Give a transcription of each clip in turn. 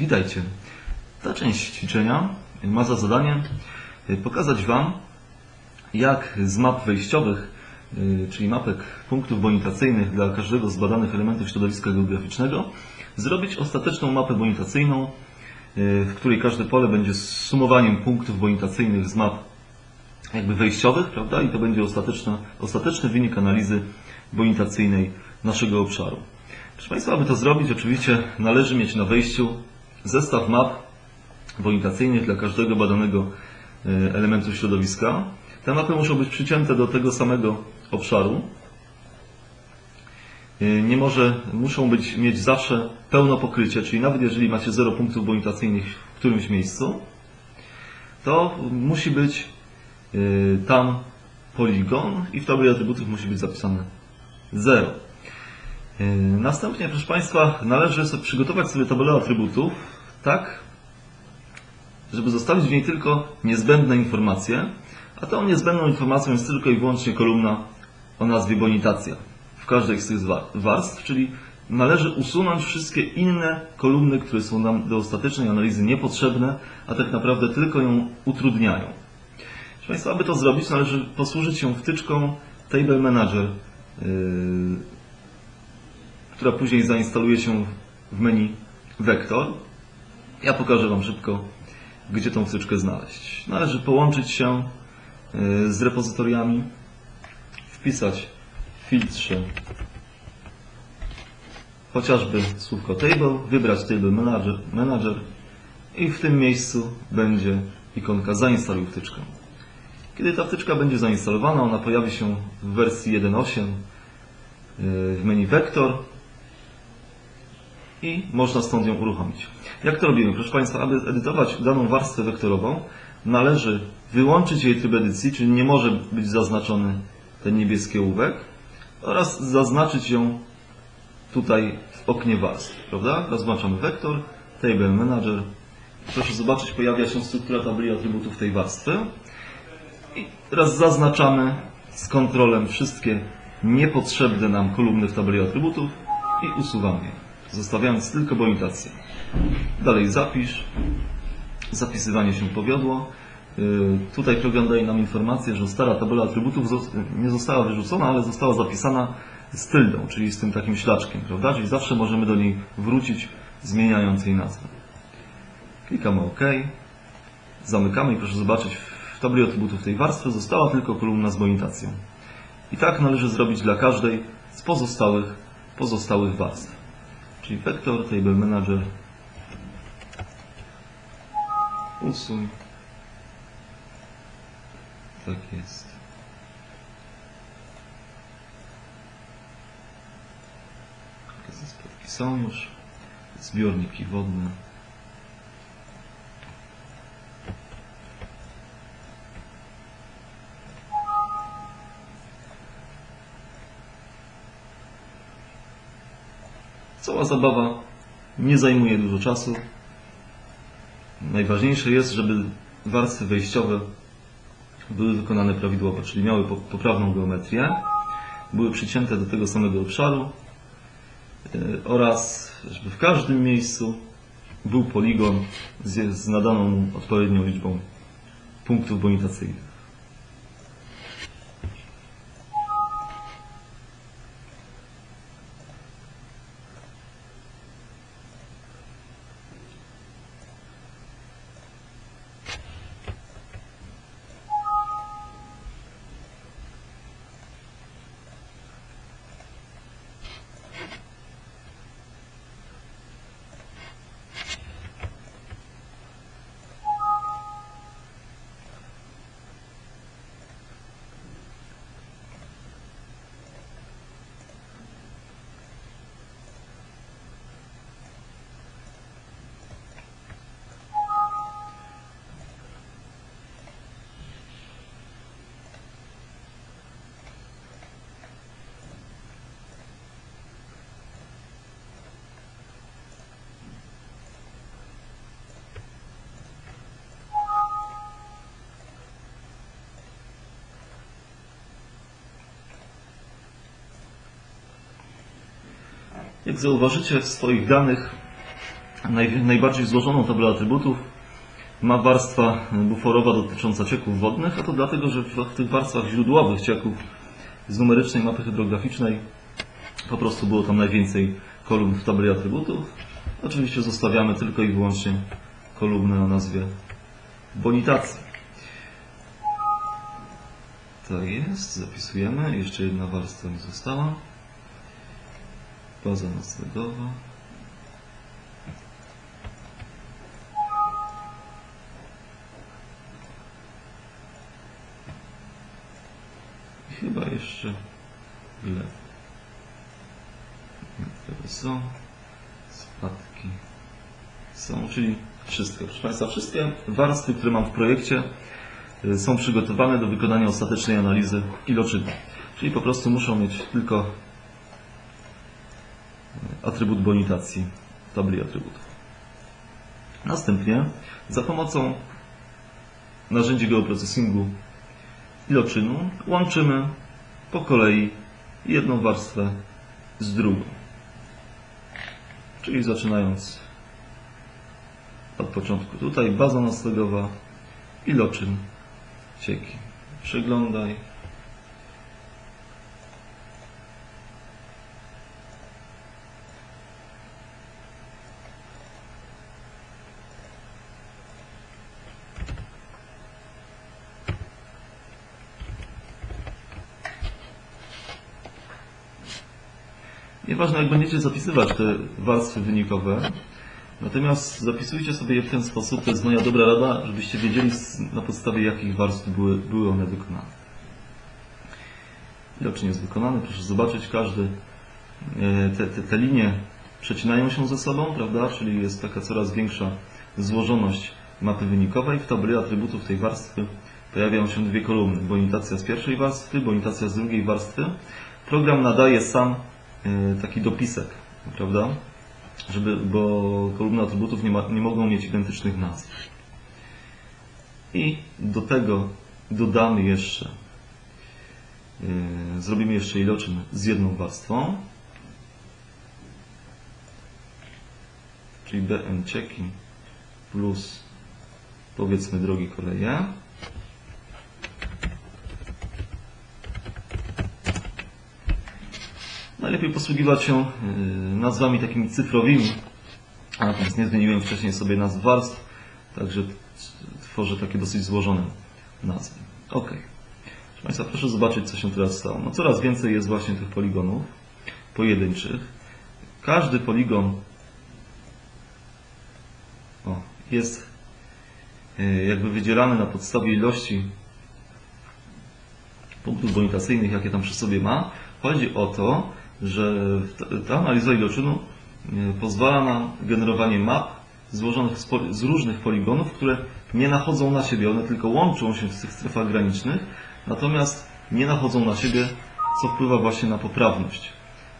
Witajcie. Ta część ćwiczenia ma za zadanie y, pokazać Wam, jak z map wejściowych, y, czyli mapek punktów bonitacyjnych dla każdego z badanych elementów środowiska geograficznego, zrobić ostateczną mapę bonitacyjną, y, w której każde pole będzie sumowaniem punktów bonitacyjnych z map jakby wejściowych, prawda? I to będzie ostateczna, ostateczny wynik analizy bonitacyjnej naszego obszaru. Proszę Państwa, aby to zrobić, oczywiście należy mieć na wejściu zestaw map bonitacyjnych dla każdego badanego e, elementu środowiska. Te mapy muszą być przycięte do tego samego obszaru. E, Nie może, muszą być, mieć zawsze pełno pokrycie, czyli nawet jeżeli macie 0 punktów bonitacyjnych w którymś miejscu, to musi być y, tam poligon i w tabeli atrybutów musi być zapisane 0. Y, Następnie, proszę Państwa, należy sobie przygotować sobie tabelę atrybutów tak, żeby zostawić w niej tylko niezbędne informacje, a tą niezbędną informacją jest tylko i wyłącznie kolumna o nazwie bonitacja w każdej z tych warstw, czyli należy usunąć wszystkie inne kolumny, które są nam do ostatecznej analizy niepotrzebne, a tak naprawdę tylko ją utrudniają. Proszę Państwa, aby to zrobić, należy posłużyć się wtyczką Table Manager, yy, która później zainstaluje się w menu Vector. Ja pokażę Wam szybko, gdzie tą wtyczkę znaleźć. Należy połączyć się yy, z repozytoriami, wpisać w filtrze chociażby słówko table, wybrać table manager, manager i w tym miejscu będzie ikonka zainstaluj wtyczkę. Kiedy ta wtyczka będzie zainstalowana, ona pojawi się w wersji 1.8 yy, w menu Vector i można stąd ją uruchomić. Jak to robimy? Proszę Państwa, aby edytować daną warstwę wektorową, należy wyłączyć jej tryb edycji, czyli nie może być zaznaczony ten niebieski ołówek oraz zaznaczyć ją tutaj w oknie warstw, prawda? Rozłączamy wektor, Table Manager. Proszę zobaczyć, pojawia się struktura tabeli atrybutów tej warstwy. I teraz zaznaczamy z kontrolem wszystkie niepotrzebne nam kolumny w tabeli atrybutów i usuwamy je, zostawiając tylko bonitację. Dalej zapisz. Zapisywanie się powiodło. Yy, Tutaj program daje nam informację, że stara tabela atrybutów nie została wyrzucona, ale została zapisana z tyldą, czyli z tym takim ślaczkiem, prawda? Czyli zawsze możemy do niej wrócić, zmieniając jej nazwę. Klikamy OK. Zamykamy i proszę zobaczyć, w tabeli atrybutów tej warstwy została tylko kolumna z bonitacją. I tak należy zrobić dla każdej z pozostałych, pozostałych warstw. Czyli Vector, Table Manager, usuń. Tak jest. Takie są już. Zbiorniki wodne. Cała zabawa nie zajmuje dużo czasu. Najważniejsze jest, żeby warstwy wejściowe były wykonane prawidłowo, czyli miały po- poprawną geometrię, były przycięte do tego samego obszaru yy, oraz żeby w każdym miejscu był poligon z, nadaną odpowiednią liczbą punktów bonitacyjnych. Jak zauważycie w swoich danych naj, najbardziej złożoną tabelę atrybutów ma warstwa buforowa dotycząca cieków wodnych, a to dlatego, że w, tych warstwach źródłowych cieków z numerycznej mapy hydrograficznej po prostu było tam najwięcej kolumn w tabeli atrybutów. Oczywiście zostawiamy tylko i wyłącznie kolumnę o nazwie bonitacji. Tak jest, zapisujemy. Jeszcze jedna warstwa mi została. Baza noclegowa. I chyba jeszcze? Które są? Spadki są, czyli wszystko. Proszę Państwa, wszystkie warstwy, które mam w projekcie y, są przygotowane do wykonania ostatecznej analizy iloczynu. Czyli po prostu muszą mieć tylko atrybut bonitacji w tabeli atrybutów. Następnie za pomocą narzędzi geoprocesingu iloczynu łączymy po kolei jedną warstwę z drugą. Czyli zaczynając od początku. Tutaj baza noclegowa, iloczyn cieki. Przeglądaj. Nieważne jak będziecie zapisywać te warstwy wynikowe, natomiast zapisujcie sobie je w ten sposób, to jest moja dobra rada, żebyście wiedzieli na podstawie jakich warstw były, były one wykonane. Iloczyn jest wykonany, proszę zobaczyć, każdy, e, te, te, te linie przecinają się ze sobą, prawda, czyli jest taka coraz większa złożoność mapy wynikowej. W tabeli atrybutów tej warstwy pojawiają się dwie kolumny, bonitacja z pierwszej warstwy, bonitacja z drugiej warstwy. Program nadaje sam taki dopisek, prawda? Żeby, bo kolumny atrybutów nie, ma, nie mogą mieć identycznych nazw. I do tego dodamy jeszcze, e, zrobimy jeszcze iloczyn z jedną warstwą, czyli BN cieki plus powiedzmy drogi koleje. Najlepiej posługiwać się y, nazwami takimi cyfrowymi. A natomiast nie zmieniłem wcześniej sobie nazw warstw, także tworzę takie dosyć złożone nazwy. Ok. Proszę Państwa, proszę zobaczyć, co się teraz stało. No coraz więcej jest właśnie tych poligonów pojedynczych. Każdy poligon o, jest y, jakby wydzierany na podstawie ilości punktów bonitacyjnych, jakie tam przy sobie ma. Chodzi o to, że ta- analiza iloczynu y, pozwala na generowanie map złożonych z różnych poligonów, które nie nachodzą na siebie. One tylko łączą się w tych strefach granicznych, natomiast nie nachodzą na siebie, co wpływa właśnie na poprawność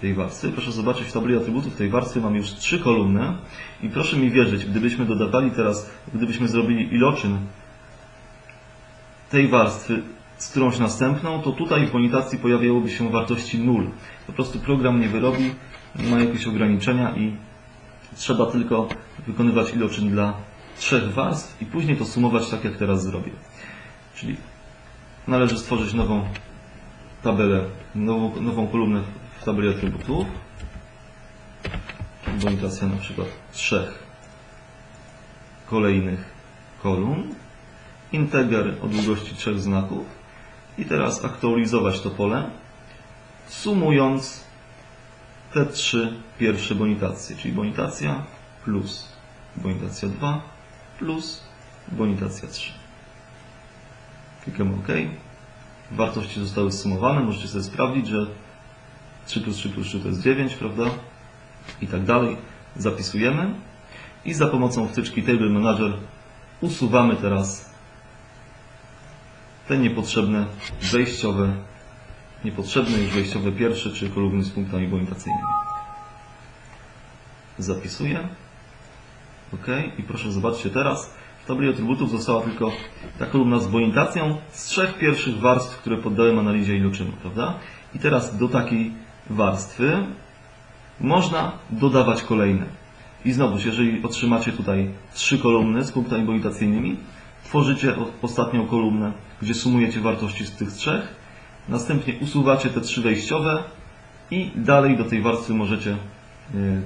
tej warstwy. Proszę zobaczyć w tabeli atrybutów tej warstwy mam już trzy kolumny i proszę mi wierzyć, gdybyśmy dodawali teraz, gdybyśmy zrobili iloczyn tej warstwy z którąś następną, to tutaj w bonitacji pojawiałoby się wartości 0. Po prostu program nie wyrobi, ma jakieś ograniczenia i trzeba tylko wykonywać iloczyn dla trzech warstw i później to sumować tak jak teraz zrobię. Czyli należy stworzyć nową tabelę, nową, nową kolumnę w tabeli atrybutów. Bonitacja na przykład trzech kolejnych kolumn. Integer o długości trzech znaków. I teraz aktualizować to pole, sumując te trzy pierwsze bonitacje, czyli bonitacja plus bonitacja 2 plus bonitacja 3. Klikamy OK. Wartości zostały zsumowane. Możecie sobie sprawdzić, że 3 plus 3 plus 3 to jest 9, prawda? I tak dalej. Zapisujemy i za pomocą wtyczki Table Manager usuwamy teraz te niepotrzebne wejściowe, niepotrzebne już wejściowe pierwsze czy kolumny z punktami bonitacyjnymi. Zapisuję. OK. I proszę zobaczcie teraz, w tabeli atrybutów została tylko ta kolumna z bonitacją z trzech pierwszych warstw, które poddałem analizie iloczynu, prawda? I teraz do takiej warstwy można dodawać kolejne. I znowuż, jeżeli otrzymacie tutaj trzy kolumny z punktami bonitacyjnymi, tworzycie ostatnią kolumnę, gdzie sumujecie wartości z tych trzech, następnie usuwacie te trzy wejściowe i dalej do tej warstwy możecie e,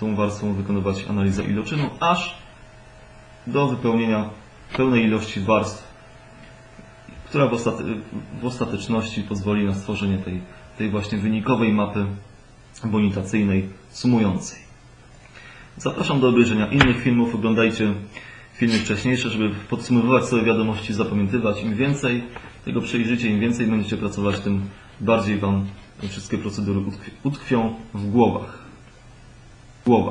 tą warstwą wykonywać analizę iloczynu, aż do wypełnienia pełnej ilości warstw, która w ostateczności pozwoli na stworzenie tej, tej właśnie wynikowej mapy bonitacyjnej sumującej. Zapraszam do obejrzenia innych filmów. Oglądajcie filmy wcześniejsze, żeby podsumowywać sobie wiadomości, zapamiętywać. Im więcej tego przejrzycie, im więcej będziecie pracować, tym bardziej Wam wszystkie procedury utkwi- utkwią w głowach. Głowa.